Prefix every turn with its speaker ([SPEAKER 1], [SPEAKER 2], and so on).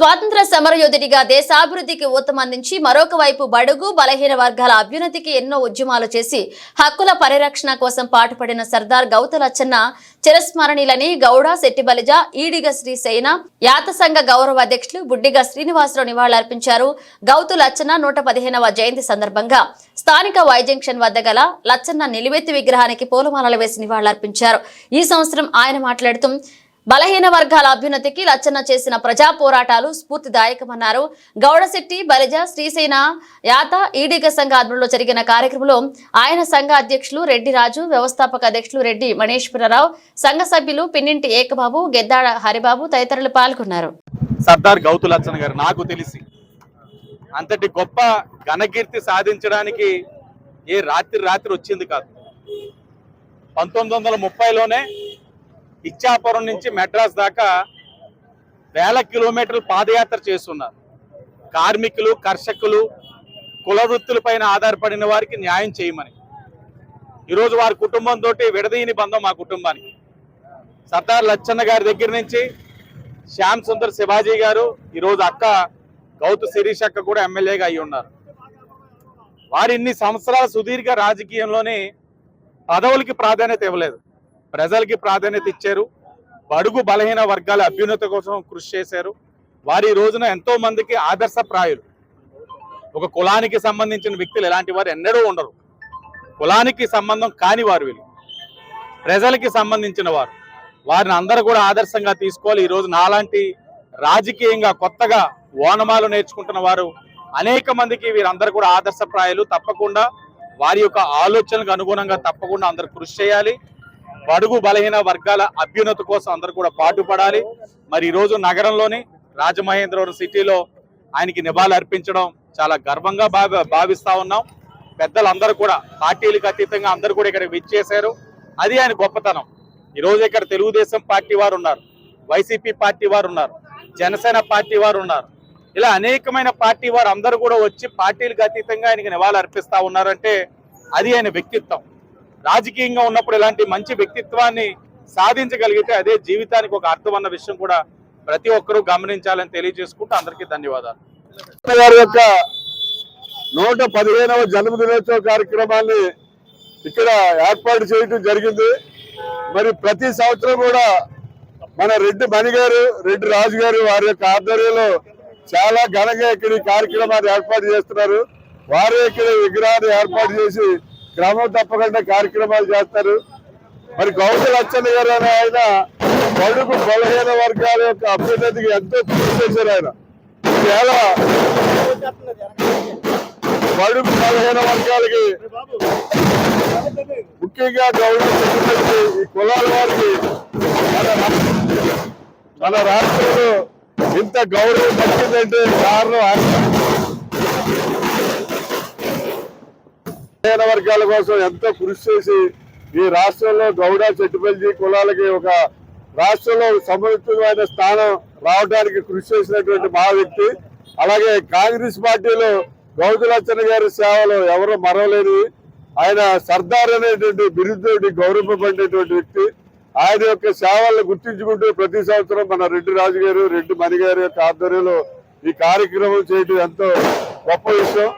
[SPEAKER 1] స్వాతంత్ర సమరయోధుడిగా దేశాభివృద్ధికి ఊతమందించి మరొక వైపు బడుగు బలహీన వర్గాల అభ్యున్నతికి ఎన్నో ఉద్యమాలు చేసి హక్కుల పరిరక్షణ కోసం పాటుపడిన సర్దార్ గౌతలచ్చన్న చిరస్మరణీలని గౌడ శెట్టిబలిజ ఈడిగ శ్రీసేన యాత సంఘ గౌరవ అధ్యక్షులు బుడ్డిగ శ్రీనివాసరావు నివాళులర్పించారు. గౌతు లచ్చన్న నూట పదిహేనవ జయంతి సందర్భంగా స్థానిక వై జంక్షన్ వద్ద గల లచ్చన్న నిలువెత్తి విగ్రహానికి పూలమాలలు వేసి నివాళులర్పించారు. ఈ సంవత్సరం ఆయన మాట్లాడుతూ బలహీన వర్గాల అభ్యున్నతికి లచ్చన్న చేసిన ప్రజా పోరాటాలు స్ఫూర్తిదాయకమన్నారు. గౌడశెట్టి బలిజ శ్రీసేన యాత ఈడిగ సంఘ ఆధ్వర్యంలో జరిగిన కార్యక్రమంలో ఆయన సంఘ అధ్యక్షులు రెడ్డి రాజు వ్యవస్థాపక అధ్యక్షులు రెడ్డి మణేశ్వరరావు సంఘ సభ్యులు పిన్నింటి ఏకబాబు గెద్దాడ హరిబాబు తదితరులు పాల్గొన్నారు.
[SPEAKER 2] సర్దార్ గౌతులచ్చన్ గారు నాకు తెలిసి అంతటి గొప్ప ఘనకీర్తి సాధించడానికి ఏ రాత్రి రాత్రి వచ్చింది కాదు. పంతొమ్మిది వందల ముప్పైలోనే ఇచ్చాపురం నుంచి మెడ్రాస్ దాకా వేల కిలోమీటర్లు పాదయాత్ర చేస్తున్నారు. కార్మికులు కర్షకులు కుల వృత్తులపైన ఆధారపడిన వారికి న్యాయం చేయమని. ఈరోజు వారి కుటుంబంతో విడదీయని బంధం మా కుటుంబానికి. సర్దార్ లచ్చన్న గారి దగ్గర నుంచి శ్యామ్ సుందర్ శివాజీ గారు ఈరోజు అక్క గౌతు శిరీష్ అక్క కూడా ఎమ్మెల్యేగా అయి ఉన్నారు. వారు ఇన్ని సంవత్సరాల సుదీర్ఘ రాజకీయంలోనే పదవులకి ప్రాధాన్యత ఇవ్వలేదు. ప్రజలకి ప్రాధాన్యత ఇచ్చారు. బడుగు బలహీన వర్గాల అభ్యున్నత కోసం కృషి చేశారు. వారి రోజున ఎంతో మందికి ఆదర్శప్రాయులు. ఒక కులానికి సంబంధించిన వ్యక్తులు ఎలాంటి వారు ఎన్నడూ ఉండరు. కులానికి సంబంధం కాని వారు వీళ్ళు. ప్రజలకి సంబంధించిన వారు. వారిని అందరూ కూడా ఆదర్శంగా తీసుకోవాలి. ఈరోజు నాలాంటి రాజకీయంగా కొత్తగా ఓనమాలు నేర్చుకుంటున్న వారు అనేక మందికి వీరందరూ కూడా ఆదర్శప్రాయాలు. తప్పకుండా వారి యొక్క ఆలోచనలకు అనుగుణంగా తప్పకుండా అందరు కృషి చేయాలి. బడుగు బలహీన వర్గాల అభ్యున్నతి కోసం అందరూ కూడా పాటుపడాలి. మరి ఈరోజు నగరంలోని రాజమహేంద్రవరం సిటీలో ఆయనకి నివాళులు అర్పించడం చాలా గర్వంగా భావి భావిస్తా ఉన్నాం. పెద్దలందరూ కూడా పార్టీలకు అతీతంగా అందరూ కూడా ఇక్కడ విచ్చేశారు. అది ఆయన గొప్పతనం. ఈ రోజు ఇక్కడ తెలుగుదేశం పార్టీ వారు ఉన్నారు వైసీపీ పార్టీ వారు ఉన్నారు జనసేన పార్టీ వారు ఉన్నారు. ఇలా అనేకమైన పార్టీ వారు అందరూ కూడా వచ్చి పార్టీలకు అతీతంగా ఆయనకి నివాళులు అర్పిస్తా ఉన్నారంటే అది ఆయన వ్యక్తిత్వం. రాజకీయంగా ఉన్నప్పుడు ఇలాంటి మంచి వ్యక్తిత్వాన్ని సాధించగలిగితే అదే జీవితానికి ఒక అర్థం అన్న విషయం కూడా ప్రతి ఒక్కరూ గమనించాలని తెలియజేసుకుంటూ అందరికీ ధన్యవాదాలు.
[SPEAKER 3] గారి యొక్క నూట పదిహేనవ జన్మదినోత్సవ కార్యక్రమాన్ని ఇక్కడ ఏర్పాటు చేయడం జరిగింది. మరి ప్రతి సంవత్సరం కూడా మన రెడ్డి మణి గారు రెడ్డి రాజు గారు వారి యొక్క ఆధ్వర్యంలో చాలా ఘనంగా ఇక్కడ ఈ కార్యక్రమాన్ని ఏర్పాటు చేస్తున్నారు. వారే ఇక్కడ విగ్రహాన్ని ఏర్పాటు చేసి క్రమం తప్పకుండా కార్యక్రమాలు చేస్తారు. మరి గౌతమ అచ్చన్న గారు అనే ఆయన బడుగు బలహీన వర్గాల యొక్క అభ్యున్నతికి ఎంతో కృషి చేశారు ఆయన. చాలా బడుగు బలహీన వర్గాలకి ముఖ్యంగా గౌరవ ఈ కులాల వారికి మన మన రాష్ట్రంలో ఇంత గౌరవం దక్కిందంటే కారణం ఆయన. బలహీన వర్గాల కోసం ఎంతో కృషి చేసి ఈ రాష్ట్రంలో గౌడ చెట్టుపల్లి కులాలకి ఒక రాష్ట్రంలో సముచితమైన స్థానం రావడానికి కృషి చేసినటువంటి మా వ్యక్తి అలాగే కాంగ్రెస్ పార్టీలో గౌతులచ్చన్న గారి సేవలు ఎవరు మరవలేని ఆయన సర్దార్ అనేటువంటి బిరుదుతోటి గౌరవపడినటువంటి వ్యక్తి. ఆయన యొక్క సేవలను గుర్తించుకుంటూ ప్రతి సంవత్సరం మన రెడ్డి రాజు గారు రెడ్డి మణి గారి యొక్క ఆధ్వర్యంలో ఈ కార్యక్రమం చేయడం ఎంతో గొప్ప విషయం.